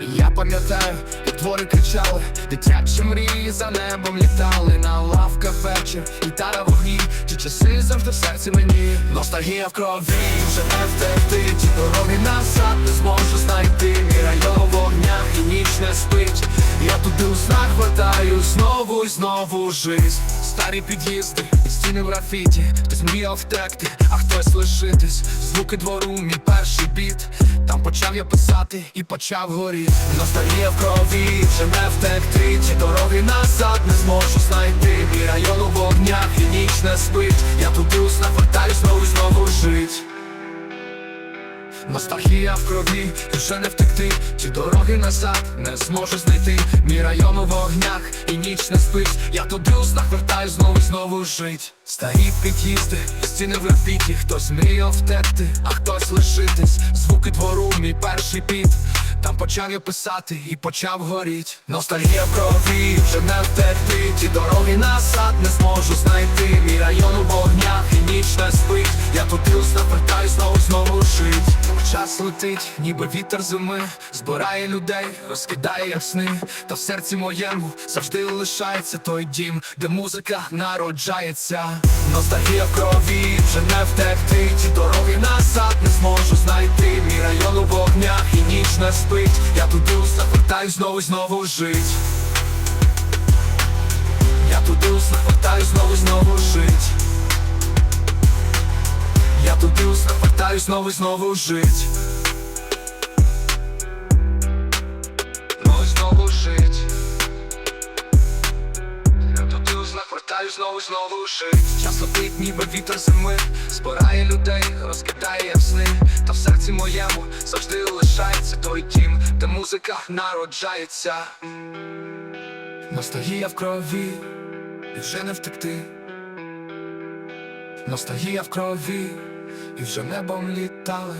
Я пам'ятаю, як твори кричали, дитячі мрії за небом літали на лавках вечір, гітара в огні, ті часи завжди в серці мені. Ностальгія в крові, вже не втекти, ті дороги назад не зможу знайти. Мій район вогнях і ніч не спить. Я туди у снах хватаю знову і знову жизнь. Старі під'їзди, стіни в графіті, хтось мріяв втекти, а хтось лишитись. Звуки двору, мій перший біт. Почав я писати і почав горіти. старіє в крові, вже не втекти. Ті дороги назад не зможу знайти. Мій район у вогнях і ніч не спить. Я туди у снах Ностальгія в крові, і вже не втекти, ті дороги назад не зможу знайти. Мій район у вогнях і ніч не спить. Я туди у снах вертаю знову і знову жить. Старі під'їзди, стіни в графіті, хтось мріяв втекти, а хтось лишитись. Звуки двору, мій перший піт. Там почав я писати і почав горіть. Ностальгія в крові, вже не втекти. Ті дороги назад не зможу знайти. Мій район у вогнях і ніч не спить. Я туди у снах знову знову. Час летить, ніби вітер зими, збирає людей, розкидає як сни. Та в серці моєму завжди лишається той дім, де музика народжається. Ностальгія в крові, вже не втекти. Ті дороги назад не зможу знайти. Мій район у вогнях і ніч не спить. Я туди у снах знову і знову жить. Я туди у снах знову і знову жить. Я туди у снах знову і знову жить. Снах знову знову жить. Час летить, ніби вітер зими, збирає людей, розкидає як сни. Та в серці моєму завжди лишається той дім, де музика народжається. Ностальгія в крові, і вже не втекти. Ностальгія в крові, і вже небом літали